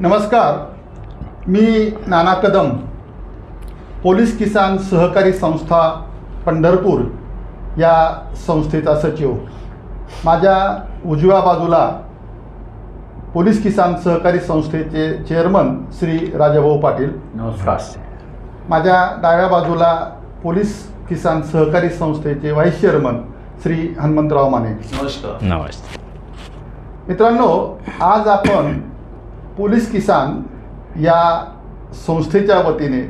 नमस्कार. मी नाना कदम पोलीस किसान सहकारी संस्था पंढरपूर या संस्थेचा सचिव. माझ्या उजव्या बाजूला पोलीस किसान सहकारी संस्थेचे चेअरमन श्री राजाभाऊ पाटील. नमस्कार. माझ्या डाव्या बाजूला पोलीस किसान सहकारी संस्थेचे व्हाईस चेअरमन श्री हनुमंतराव माने. नमस्कार. नमस्ते. मित्रांनो आज आपण पोलीस किसान या संस्थेच्या वतीने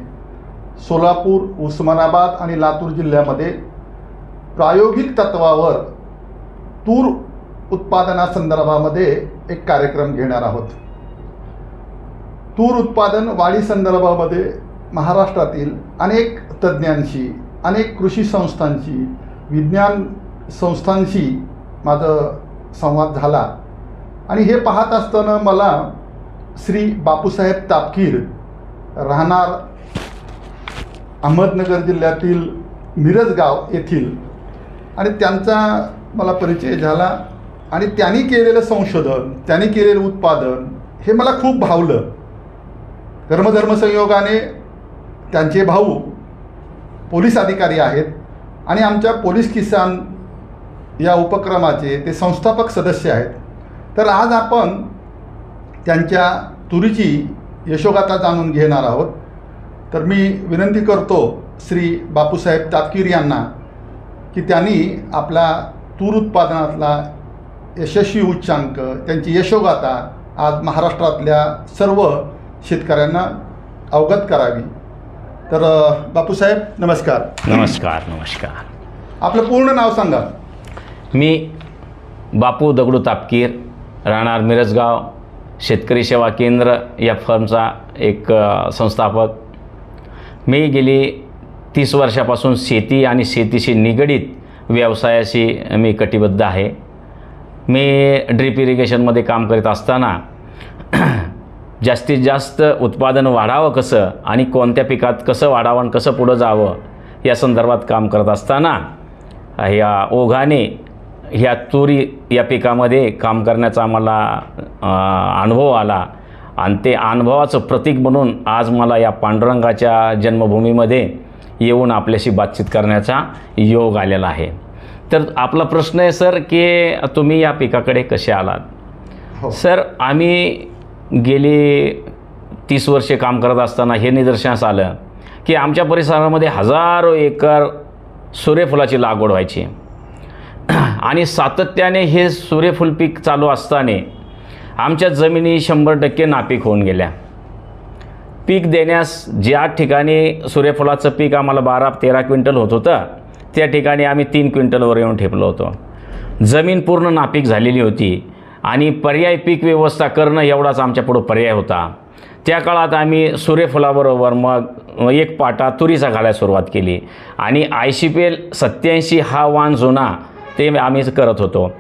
सोलापूर उस्मानाबाद आणि लातूर जिल्ह्यामध्ये प्रायोगिक तत्वावर तूर उत्पादनासंदर्भामध्ये एक कार्यक्रम घेणार आहोत. तूर उत्पादन वाढी संदर्भामध्ये महाराष्ट्रातील अनेक तज्ज्ञांशी अनेक कृषी संस्थांशी विज्ञान संस्थांशी माझं संवाद झाला. आणि हे पाहत असताना मला श्री बापूसाहेब तापकीर राहणार अहमदनगर जिल्ह्यातील मिरजगाव येथील. आणि त्यांचा मला परिचय झाला आणि त्यांनी केलेलं संशोधन त्यांनी केलेलं उत्पादन हे मला खूप भावलं. कर्मधर्मसंयोगाने त्यांचे भाऊ पोलीस अधिकारी आहेत आणि आमच्या पोलीस किसान या उपक्रमाचे ते संस्थापक सदस्य आहेत. तर आज आपण त्यांच्या तुरीची यशोगाथा जाणून घेणार आहोत. तर मी विनंती करतो श्री बापूसाहेब तापकीर यांना की त्यांनी आपला तूर उत्पादनातला यशस्वी उच्चांक त्यांची यशोगाथा आज महाराष्ट्रातल्या सर्व शेतकऱ्यांना अवगत करावी. तर बापूसाहेब नमस्कार. नमस्कार नमस्कार. आपलं पूर्ण नाव सांगा. मी बापू दगडू तापकीर राहणार मिरजगाव शेतकरी सेवा केंद्र या फर्मचा एक संस्थापक. मी गेली तीस वर्षापासून शेती आणि शेतीशी निगडीत व्यवसायाशी मी कटिबद्ध आहे. मी ड्रीप इरिगेशनमध्ये काम करीत असताना जास्तीत जास्त उत्पादन वाढावं कसं आणि कोणत्या पिकात कसं वाढावं आणि कसं पुढं जावं या संदर्भात काम करत असताना या ओघाने ह्या तुरी या पिकामध्ये काम करण्याचा आम्हाला अनुभव आला. आणि ते अनुभवाचं प्रतीक म्हणून आज मला या पांडुरंगाच्या जन्मभूमीमध्ये येऊन आपल्याशी बातचीत करण्याचा योग आलेला आहे. तर आपला प्रश्न आहे सर की तुम्ही या पिकाकडे कसे आलात? हो. सर आम्ही गेली तीस वर्षे काम करत असताना हे निदर्शनास आलं की आमच्या परिसरामध्ये हजारो एकर सूर्यफुलाची लागवड व्हायची. आणि सातत्याने हे सूर्यफूल पीक चालू असताना आमच्या जमिनी शंभर टक्के नापीक होऊन गेल्या. पीक देण्यास ज्या ठिकाणी सूर्यफुलाचं पीक आम्हाला बारा तेरा क्विंटल होत होतं त्या ठिकाणी आम्ही तीन क्विंटलवर येऊन ठेपलो होतो. जमीन पूर्ण नापीक झालेली होती आणि पर्याय पीक व्यवस्था करणं एवढाच आमच्यापुढं पर्याय होता. त्या काळात आम्ही सूर्यफुलाबरोबर मग एक पाटा तुरीचा घालायला सुरुवात केली आणि आय सी पी एल सत्याऐंशी हा वाण जुना ते आम्ही करत होतो.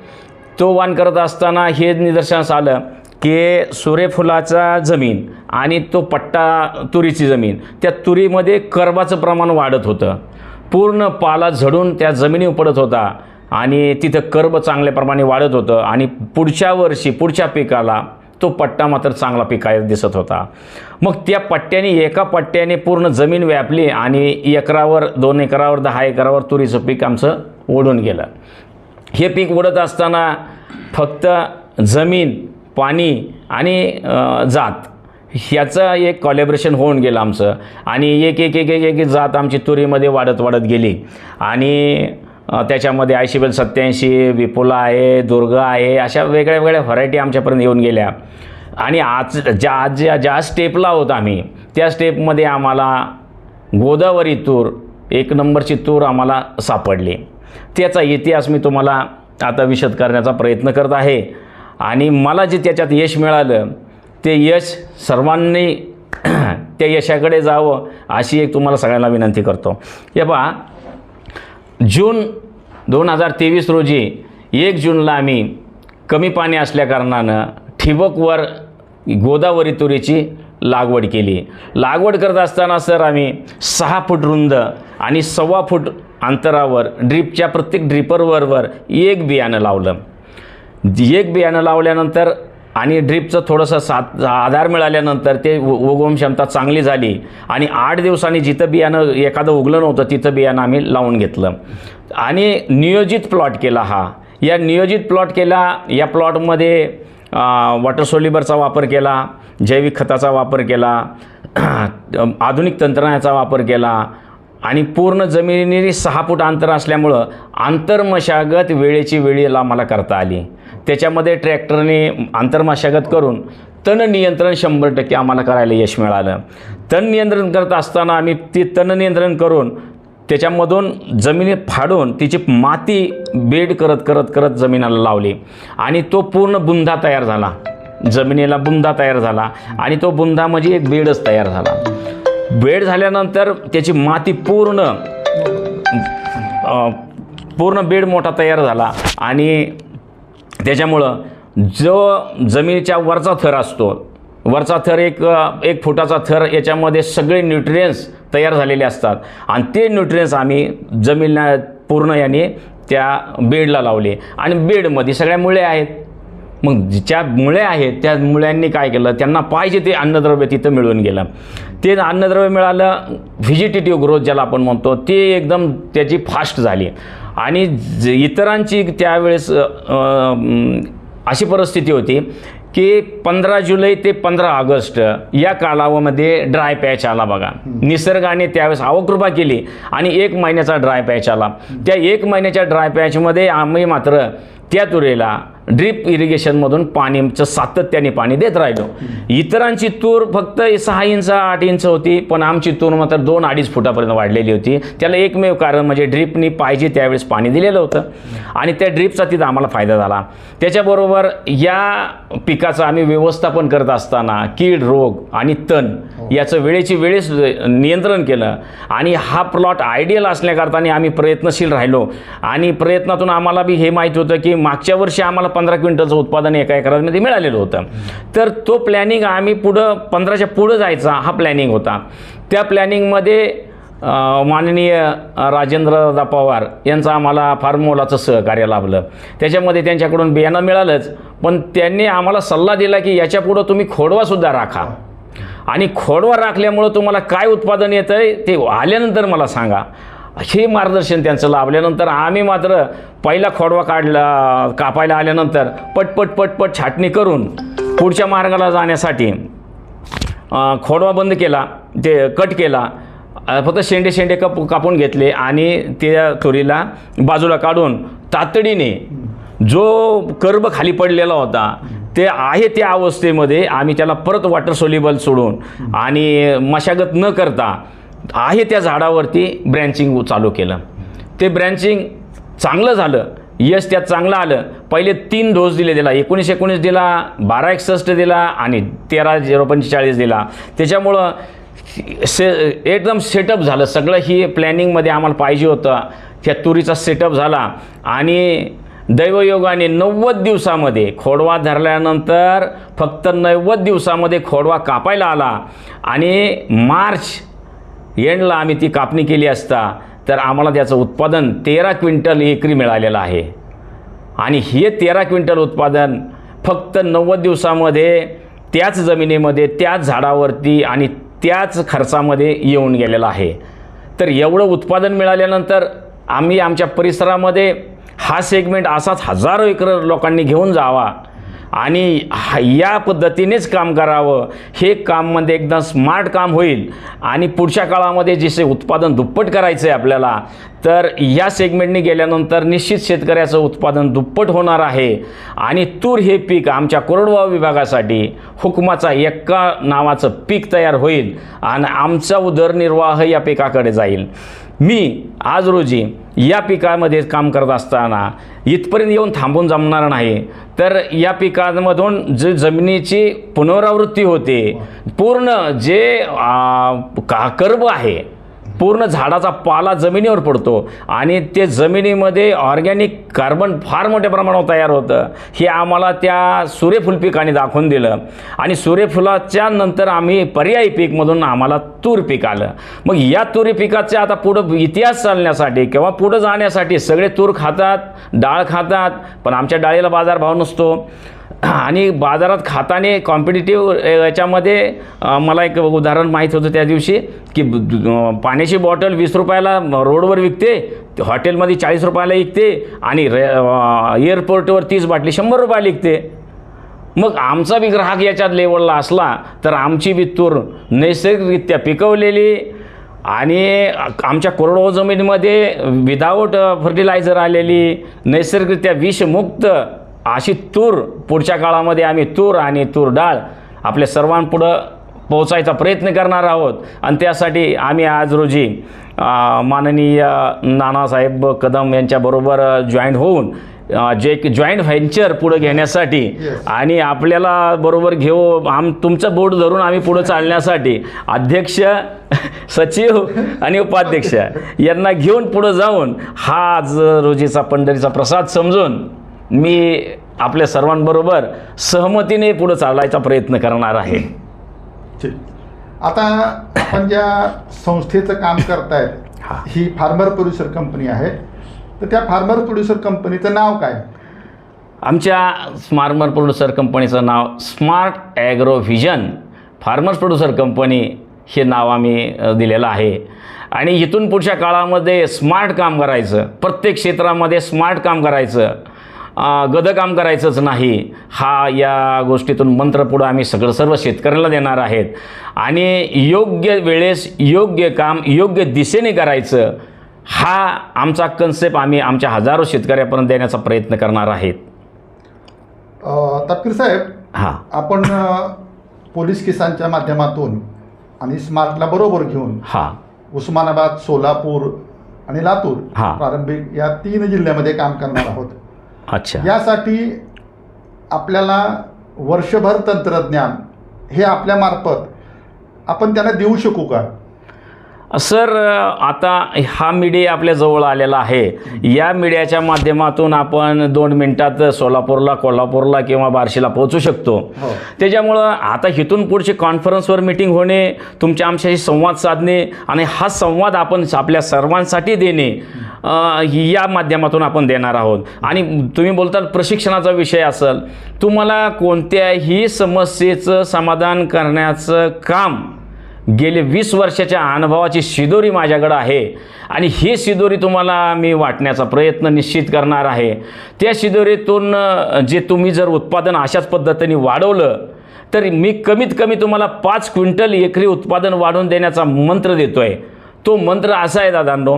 तो वाण करत असताना हे निदर्शनास आलं की सूर्यफुलाचा जमीन आणि तो पट्टा तुरीची जमीन त्या तुरीमध्ये कर्बाचं प्रमाण वाढत होतं. पूर्ण पाला झडून त्या जमिनीवर पडत होता आणि तिथं कर्ब चांगल्याप्रमाणे वाढत होतं आणि पुढच्या वर्षी पुढच्या पिकाला तो पट्टा मात्र चांगला पिकाय दिसत होता. मग त्या पट्ट्याने एका पट्ट्याने पूर्ण जमीन व्यापली आणि एकरावर दोन एकरावर दहा एकरावर तुरीचं पीक आमचं ओढून गेलं. हे पीक उडत असताना फक्त जमीन पाणी आणि जात ह्याचं एक कॉलॅबरेशन होऊन गेलं आमचं. आणि एक एक एक एक एक जात आमची तुरीमध्ये वाढत वाढत गेली. आणि त्याच्यामध्ये आयशीबेल सत्याऐंशी विपुला आहे दुर्गा आहे अशा वेगळ्या वेगळ्या व्हरायटी आमच्यापर्यंत येऊन गेल्या. आणि आज ज्या आज ज्या ज्या स्टेपला आहोत आम्ही त्या स्टेपमध्ये आम्हाला गोदावरी तूर एक नंबरची तूर आम्हाला सापडली. त्याचा इतिहास मी तुम्हाला आता विशद करण्याचा प्रयत्न करत आहे. आणि मला जे त्याच्यात यश मिळालं ते यश सर्वांनी त्या यशाकडे जावं अशी एक तुम्हाला सगळ्यांना विनंती करतो. हे पहा जून दोन हजार तेवीस रोजी एक जूनला आम्ही कमी पाणी असल्याकारणानं ठिबकवर गोदावरी तुरीची लागवड केली. लागवड करत असताना सर आम्ही सहा फूट रुंद आणि सव्वा फूट अंतरावर ड्रीपच्या प्रत्येक ड्रिपरवरवर एक बियाणं लावलं. एक बियाणं लावल्यानंतर आणि ड्रीपचं थोडंसं साथ आधार मिळाल्यानंतर ते उ- उगवण क्षमता चांगली झाली. आणि आठ दिवसांनी जिथं बियाणं एखादं उगलं नव्हतं तिथं बियाणं आम्ही लावून घेतलं. आणि नियोजित प्लॉट केला हा. या नियोजित प्लॉट केला या प्लॉटमध्ये वॉटर सोलिबरचा वापर केला जैविक खताचा वापर केला आधुनिक तंत्रज्ञानाचा वापर केला आणि पूर्ण जमिनीने सहा फूट अंतर असल्यामुळं आंतरमशागत वेळेची वेळेला आम्हाला करता आली. त्याच्यामध्ये ट्रॅक्टरने आंतरमशागत करून तण नियंत्रण शंभर टक्के आम्हाला करायला यश मिळालं. तण नियंत्रण करत असताना आम्ही ती तण नियंत्रण करून त्याच्यामधून जमिनी फाडून तिची माती बेड करत करत करत जमिनीला लावली. आणि तो पूर्ण बुंदा तयार झाला. जमिनीला बुंदा तयार झाला आणि तो बुंदा म्हणजे एक बेडच तयार झाला. बेड झाल्यानंतर त्याची माती पूर्ण पूर्ण बेड मोठा तयार झाला. आणि त्याच्यामुळं जो जमिनीच्या वरचा थर असतो वरचा थर एक एक फुटाचा थर याच्यामध्ये सगळे न्यूट्रियन्स तयार झालेले असतात. आणि ते न्यूट्रियन्स आम्ही जमिनीला पूर्ण याने त्या बेडला लावले. आणि बेडमध्ये सगळ्या मुळे आहेत. मग ज्या मुळे आहेत त्या मुळ्यांनी काय केलं? त्यांना पाहिजे ते अन्नद्रव्य तिथं मिळून गेलं. ते अन्नद्रव्य मिळालं व्हिजिटेटिव्ह ग्रोथ ज्याला आपण म्हणतो ते एकदम त्याची फास्ट झाली. आणि ज- इतरांची त्यावेळेस अशी परिस्थिती होती की पंधरा जुलै ते पंधरा ऑगस्ट या कालावधीमध्ये ड्राय पॅच आला बघा. निसर्गाने त्यावेळेस अवकृपा केली आणि एक महिन्याचा ड्राय पॅच आला. त्या एक महिन्याच्या ड्राय पॅचमध्ये आम्ही मात्र त्या तुरेला ड्रीप इरिगेशनमधून पाणीचं सातत्याने पाणी देत राहिलो. इतरांची तूर फक्त सहा इंच आठ इंच होती पण आमची तूर मात्र दोन अडीच फुटापर्यंत वाढलेली होती. त्याला एकमेव कारण म्हणजे ड्रीपनी पाहिजे त्यावेळेस पाणी दिलेलं होतं. आणि त्या ड्रीपचा तिथं आम्हाला फायदा झाला. त्याच्याबरोबर या पिकाचं आम्ही व्यवस्थापन करत असताना कीड रोग आणि तण याचं वेळेची वेळेस नियंत्रण केलं. आणि हा प्लॉट आयडियल असल्याकरताने आम्ही प्रयत्नशील राहिलो. आणि प्रयत्नातून आम्हाला बी हे माहीत होतं की मागच्या वर्षी आम्हाला पंधरा क्विंटलचं उत्पादन एका एकरामध्ये मिळालेलं होतं. तर तो प्लॅनिंग आम्ही पुढं पंधराच्या पुढं जायचा हा प्लॅनिंग होता. त्या प्लॅनिंगमध्ये माननीय राजेंद्र राजेंद्रदा पवार यांचं आम्हाला फार मोलाचं सहकार्य लाभलं. त्याच्यामध्ये त्यांच्याकडून बियाणं मिळालंच पण त्यांनी आम्हाला सल्ला दिला की याच्यापुढं तुम्ही खोडवासुद्धा राखा. आणि खोडवा राखल्यामुळं तुम्हाला काय उत्पादन येतं आहे ते आल्यानंतर मला सांगा. हे मार्गदर्शन त्यांचं लाभल्यानंतर आम्ही मात्र पहिला खोडवा काढला कापायला आल्यानंतर पटपट पटपट छाटणी करून पुढच्या मार्गाला जाण्यासाठी खोडवा बंद केला ते कट केला फक्त शेंडे शेंडे कप कापून घेतले आणि त्या तुरीला बाजूला काढून तातडीने जो कर्ब खाली पडलेला होता ते आहे त्या अवस्थेमध्ये आम्ही त्याला परत वॉटर सोल्युबल सोडून आणि मशागत न करता आहे. त्या झाडावरती ब्रँचिंग चालू केलं. ते ब्रँचिंग चांगलं झालं. यश त्यात चांगलं आलं. पहिले तीन डोस दिले दिला एकोणीस एकोणीस दिला बारा एकसष्ट दिला आणि तेरा झिरो पंचेचाळीस दिला. त्याच्यामुळं से एकदम सेटअप झालं. सगळं ही प्लॅनिंगमध्ये आम्हाला पाहिजे होतं. त्या तुरीचा सेटअप झाला. आणि दैवयोगाने नव्वद दिवसामध्ये खोडवा धरल्यानंतर फक्त नव्वद दिवसामध्ये खोडवा कापायला आला. आणि मार्च एंडला आम्ही ती कापणी केली असता तर आम्हाला त्याचं उत्पादन तेरा क्विंटल एकरी मिळालेलं आहे. आणि हे तेरा क्विंटल उत्पादन फक्त नव्वद दिवसामध्ये त्याच जमिनीमध्ये त्याच झाडावरती आणि त्याच खर्चामध्ये येऊन गेलेलं आहे. तर एवढं उत्पादन मिळाल्यानंतर आम्ही आमच्या परिसरामध्ये हा सेगमेंट असाच हजारो एकर लोकांनी घेऊन जावा आणि हा- या पद्धतीनेच काम करावं. हे काममध्ये एकदम स्मार्ट काम होईल. आणि पुढच्या काळामध्ये जसे उत्पादन दुप्पट करायचं आहे आपल्याला तर या सेगमेंटने गेल्यानंतर निश्चित शेतकऱ्याचं उत्पादन दुप्पट होणार आहे. आणि तूर हे पीक आमच्या कोरडवाहू विभागासाठी हुकमाचा एक्का नावाचं पीक तयार होईल. आणि आमचा उदरनिर्वाह या पिकाकडे जाईल. मी आज रोजी या पिकामध्ये काम करत असताना इथपर्यंत येऊन थांबून जमणार नाही. तर या पिकांमधून जे जमिनीची पुनरावृत्ती होते पूर्ण जे का कर्ब आहे पूर्ण झाडाचा पाला जमिनीवर पडतो आणि ते जमिनीमध्ये ऑर्गॅनिक कार्बन फार मोठ्या प्रमाणावर तयार होतं. हे आम्हाला त्या सूर्यफूल पिकाने दाखवून दिलं. आणि सूर्यफुलाच्या नंतर आम्ही पर्यायी पीकमधून आम्हाला तूर पीक आलं. मग या तुरी पिकाचे आता पुढं इतिहास चालण्यासाठी किंवा पुढं जाण्यासाठी सगळे तूर खातात डाळ खातात पण आमच्या डाळीला बाजारभाव नसतो. आणि बाजारात खाताने कॉम्पिटिटिव्ह याच्यामध्ये मला एक उदाहरण माहीत होतं त्या दिवशी की पाण्याची बॉटल वीस रुपयाला रोडवर विकते हॉटेलमध्ये चाळीस रुपयाला विकते आणि रे एअरपोर्टवर तीस बाटली शंभर रुपयाला विकते. मग आमचा बी ग्राहक याच्यात लेवलला असला तर आमची बी तूर नैसर्गिकरित्या पिकवलेली आणि आमच्या कोरडवाहू जमिनीमध्ये विदाऊट फर्टिलायझर आलेली नैसर्गिकरित्या विषमुक्त अशी तूर पुढच्या काळामध्ये आम्ही तूर आणि तूर डाळ आपल्या सर्वांपुढं पोहोचायचा प्रयत्न करणार आहोत आणि त्यासाठी आम्ही आज रोजी माननीय नानासाहेब कदम यांच्याबरोबर जॉईंट होऊन जे जॉईंट व्हेंचर पुढं घेण्यासाठी. आणि आपल्याला बरोबर घेऊ आम तुमचं बोर्ड धरून आम्ही पुढं चालण्यासाठी अध्यक्ष सचिव आणि उपाध्यक्ष यांना घेऊन पुढं जाऊन हा आज रोजीचा पंढरीचा प्रसाद समजून मी आपल्या सर्वांबरोबर सहमतीने पुढं चालायचा प्रयत्न करणार आहे. ठीक. आता आपण ज्या संस्थेचं काम करतायत हा. ही फार्मर प्रोड्युसर कंपनी आहे. तर त्या फार्मर प्रोड्युसर कंपनीचं नाव काय? आमच्या स्मार्मर प्रोड्युसर कंपनीचं नाव smart agro vision farmers producer company हे नाव आम्ही दिलेलं आहे. आणि इथून पुढच्या काळामध्ये स्मार्ट काम करायचं प्रत्येक क्षेत्रामध्ये स्मार्ट काम करायचं. गदं काम करायचंच नाही. हा या गोष्टीतून मंत्र पुढं आम्ही सगळं सर्व शेतकऱ्यांना देणार आहेत. आणि योग्य वेळेस योग्य काम योग्य दिशेने करायचं हा आमचा कन्सेप्ट आम्ही आमच्या हजारो शेतकऱ्यापर्यंत देण्याचा प्रयत्न करणार आहेत. तपकीर साहेब हां. आपण पोलीस किसानच्या माध्यमातून आणि स्मार्टला बरोबर घेऊन हां. उस्मानाबाद सोलापूर आणि लातूर हा. प्रारंभिक या तीन जिल्ह्यामध्ये काम करणार आहोत. अच्छा. यासाठी आपल्याला वर्षभर तंत्रज्ञान हे आपल्यामार्फत आपण त्यांना देऊ शकू का? सर आता हा मीडिया आपल्या जवळ आलेला आहे. या मीडियाच्या माध्यमातून आपण दोन मिनिटात सोलापूरला कोल्हापूरला किंवा बार्शीला पोहोचू शकतो. हो. त्याच्यामुळं आता इथून पुढची कॉन्फरन्सवर मिटिंग होणे तुमच्या आमच्याशी संवाद साधणे आणि हा संवाद आपण आपल्या सर्वांसाठी देणे या माध्यमातून आपण देणार आहोत. आणि तुम्ही बोलतात प्रशिक्षणाचा विषय असेल. तुम्हाला कोणत्याही समस्येचं समाधान करण्याचं काम गेले वीस वर्षाच्या अनुभवाची शिदोरी माझ्याकडं आहे. आणि ही शिदोरी तुम्हाला मी वाटण्याचा प्रयत्न निश्चित करणार आहे. त्या शिदोरीतून जे तुम्ही जर उत्पादन अशाच पद्धतीने वाढवलं तर मी कमीत कमी तुम्हाला पाच क्विंटल एकरी उत्पादन वाढवून देण्याचा मंत्र देतो आहे तो मंत्र असा आहे दादांनो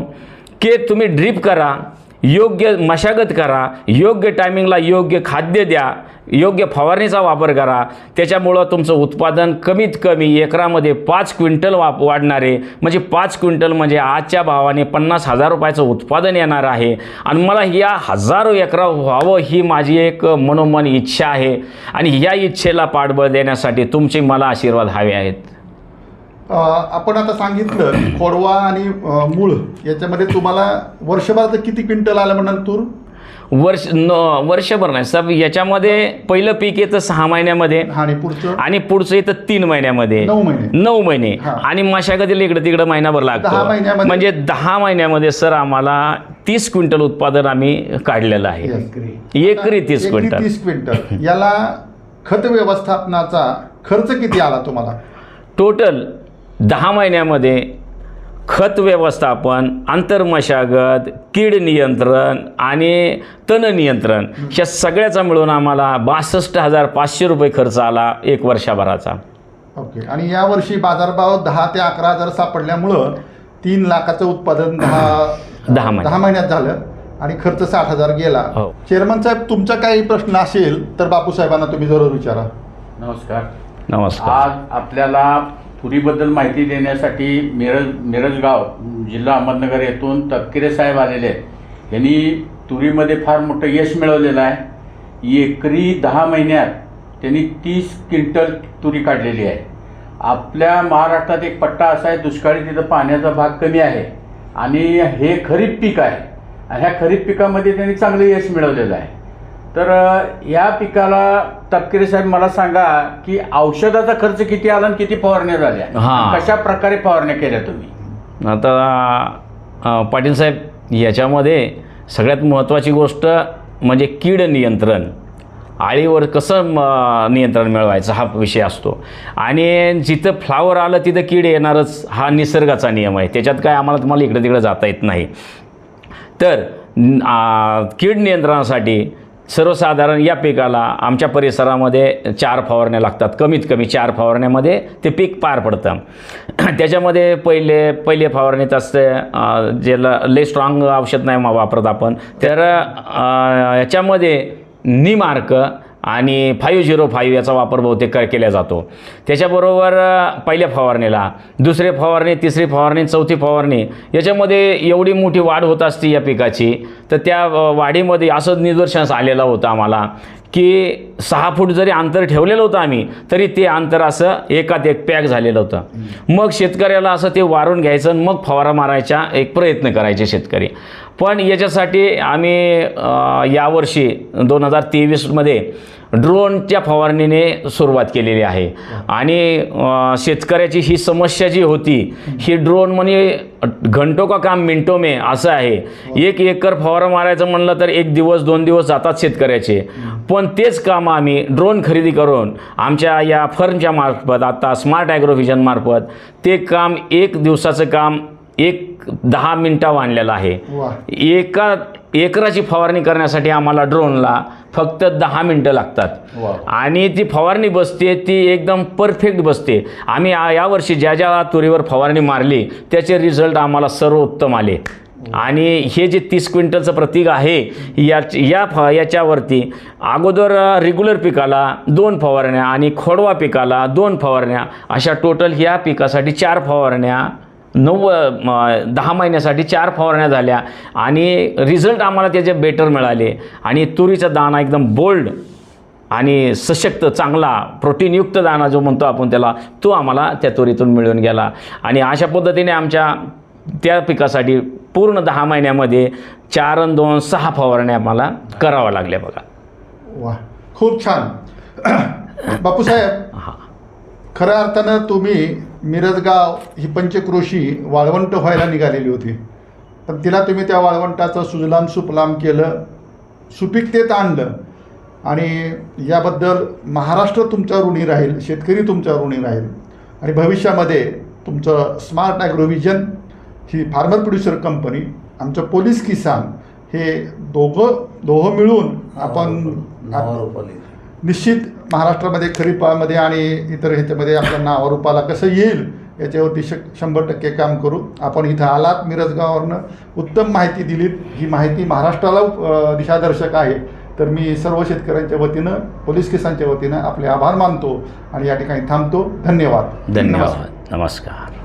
की तुम्ही ड्रीप करा योग्य मशागत करा योग्य टायमिंगला योग्य खाद्य द्या योग्य फवारणीचा वापर करा. त्याच्यामुळं तुमचं उत्पादन कमीत कमी एकरामध्ये पाच क्विंटल वाप वाढणारे म्हणजे पाच क्विंटल म्हणजे आजच्या भावाने पन्नास हजार रुपयाचं उत्पादन येणार आहे. आणि मला या हजारो एकरा व्हावं ही माझी एक मनोमन इच्छा आहे. आणि या इच्छेला पाठबळ देण्यासाठी तुमचे मला आशीर्वाद हवे आहेत. आपण आता सांगितलं खोडवा आणि मूळ याच्यामध्ये तुम्हाला वर्षभराचं किती क्विंटल आलं म्हणाल तूर? वर्ष न वर्षभर नाही. सब याच्यामध्ये पहिलं पीक येतं सहा महिन्यामध्ये आणि पुढचं? आणि पुढचं येतं तीन महिन्यामध्ये. नऊ महिने. नऊ महिने. हा. आणि मशागतीला इकडे तिकडे महिनाभर दहा लागतो महिन्यामध्ये- म्हणजे दहा महिन्यामध्ये सर आम्हाला तीस क्विंटल उत्पादन आम्ही काढलेलं आहे. एकरी तीस एकरी क्विंटल. तीस क्विंटल. याला खत व्यवस्थापनाचा खर्च किती आला तुम्हाला? टोटल दहा महिन्यामध्ये खत व्यवस्थापन आंतरमशागत कीड नियंत्रण आणि तण नियंत्रण ह्या सगळ्याचा मिळून आम्हाला बासष्ट हजार पाचशे रुपये खर्च आला एक वर्षभराचा. ओके. आणि यावर्षी बाजारभाव दहा ते अकरा हजार सापडल्यामुळं तीन लाखाचं उत्पादन दहा दहा. दहा महिन्यात झालं आणि खर्च साठ हजार गेला. हो. चेअरमन साहेब तुमचा काही प्रश्न असेल तर बापू साहेबांना तुम्ही जरूर विचारा. नमस्कार. नमस्कार. आज आपल्याला तुरीबद्दल माहिती देण्यासाठी मिरज मिरजगाव जिल्हा अहमदनगर येथून तपकिरे साहेब आलेले आहेत. यांनी तुरीमध्ये फार मोठं यश मिळवलेलं आहे. एकरी दहा महिन्यात त्यांनी तीस क्विंटल तुरी काढलेली आहे. आपल्या महाराष्ट्रात एक पट्टा असा आहे दुष्काळी तिथं पाण्याचा भाग कमी आहे आणि हे खरीप पीक आहे. आणि ह्या खरीप पिकामध्ये त्यांनी चांगलं यश मिळवलेलं आहे. तर या पिकाला तपकिरे साहेब मला सांगा की औषधाचा खर्च किती आला आणि किती फवारण्या झाल्या? हा. कशा प्रकारे फवारण्या केल्या तुम्ही? आता अ, पाटील साहेब याच्यामध्ये सगळ्यात महत्त्वाची गोष्ट म्हणजे कीड नियंत्रण. आळीवर कसं म, नियंत्रण मिळवायचं हा विषय असतो. आणि जिथं फ्लावर आलं तिथं कीड येणारच हा निसर्गाचा नियम आहे. त्याच्यात काय आम्हाला तुम्हाला इकडं तिकडं जाता येत नाही. तर न- आ, कीड नियंत्रणासाठी सर्वसाधारण या पिकाला आमच्या परिसरामध्ये चार फवारण्या लागतात. कमीत कमी चार फवारण्यामध्ये ते पीक पार पडतं. त्याच्यामध्ये पहिले पहिले फवारणीत असते जे ल लय स्ट्रॉंग औषध नाही वापरत आपण. तर याच्यामध्ये निमार्क आणि फाईव्ह झिरो फाईव्ह याचा वापर बहुतेक केला जातो. त्याच्याबरोबर पहिल्या फवारणीला दुसरी फवारणी तिसरी फवारणी चौथी फवारणी याच्यामध्ये एवढी मोठी वाढ होत असते या पिकाची तर त्या वाढीमध्ये असं निदर्शनास आलेलं होतं आम्हाला. की सहा फूट जरी अंतर ठेवलेलं होतं आम्ही तरी ते अंतर असं एकात एक पॅक झालेलं होतं. मग शेतकऱ्याला असं ते वारून घ्यायचं आणि मग फवारा मारायचा एक प्रयत्न करायचे शेतकरी. पण याच्यासाठी आम्ही यावर्षी दोन हजार तेवीसमध्ये ड्रोनच्या फवारणीने सुरुवात केलेली आहे. आणि शेतकऱ्याची ही समस्या जी होती ही ड्रोन म्हणजे घंटो का काम मिनटो में असं आहे. एक एकर फवारा मारायचं म्हणलं तर एक दिवस दोन दिवस जातात शेतकऱ्याचे. पण तेच काम आम्ही ड्रोन खरेदी करून आमच्या या फर्मच्या मार्फत आता स्मार्ट ॲग्रोव्हिजन मार्फत ते काम एक दिवसाचं काम एक दहा मिनटावर आणलेलं आहे. एका एकराची फवारणी करण्यासाठी आम्हाला ड्रोनला फक्त दहा मिनटं लागतात. आणि ती फवारणी बसते ती एकदम परफेक्ट बसते. आम्ही यावर्षी ज्या ज्या तुरीवर फवारणी मारली त्याचे रिझल्ट आम्हाला सर्वोत्तम आले. आणि हे जे तीस क्विंटलचं प्रतीक आहे या या फ याच्यावरती अगोदर रेग्युलर पिकाला दोन फवारण्या आणि खोडवा पिकाला दोन फवारण्या. अशा टोटल ह्या पिकासाठी चार फवारण्या नऊ दहा महिन्यासाठी चार फवारण्या झाल्या आणि रिझल्ट आम्हाला त्याचे बेटर मिळाले. आणि तुरीचा दाणा एकदम बोल्ड आणि सशक्त चांगला प्रोटीनयुक्त दाणा जो म्हणतो आपण त्याला तो आम्हाला त्या तुरीतून मिळून गेला. आणि अशा पद्धतीने आमच्या त्या पिकासाठी पूर्ण दहा महिन्यामध्ये चार अन दोन सहा फवारण्या आम्हाला कराव्या लागल्या बघा. वा खूप छान. बापूसाहेब हां. खऱ्या अर्थानं तुम्ही मिरजगाव ही पंचक्रोशी वाळवंट व्हायला निघालेली होती. पण तिला तुम्ही त्या वाळवंटाचं सुजलाम सुफलाम केलं सुपिकतेत आणलं. आणि याबद्दल महाराष्ट्र तुमच्या ऋणी राहील शेतकरी तुमच्या ऋणी राहील. आणि भविष्यामध्ये तुमचं स्मार्ट ॲग्रोव्हिजन ही फार्मर प्रोड्युसर कंपनी आमचं पोलीस किसान हे दोघं दोघं मिळून आपण निश्चित महाराष्ट्रामध्ये खरीपामध्ये आणि इतर ह्याच्यामध्ये आपल्या नावारूपाला कसं येईल याच्यावरती श शंभर टक्के काम करू. आपण इथं आलात मिरजगावावरनं. उत्तम माहिती दिलीत. ही माहिती महाराष्ट्राला दिशादर्शक आहे. तर मी सर्व शेतकऱ्यांच्या वतीनं पोलीस केसांच्या वतीनं आपले आभार मानतो आणि या ठिकाणी थांबतो. धन्यवाद. धन्यवाद. नमस्कार.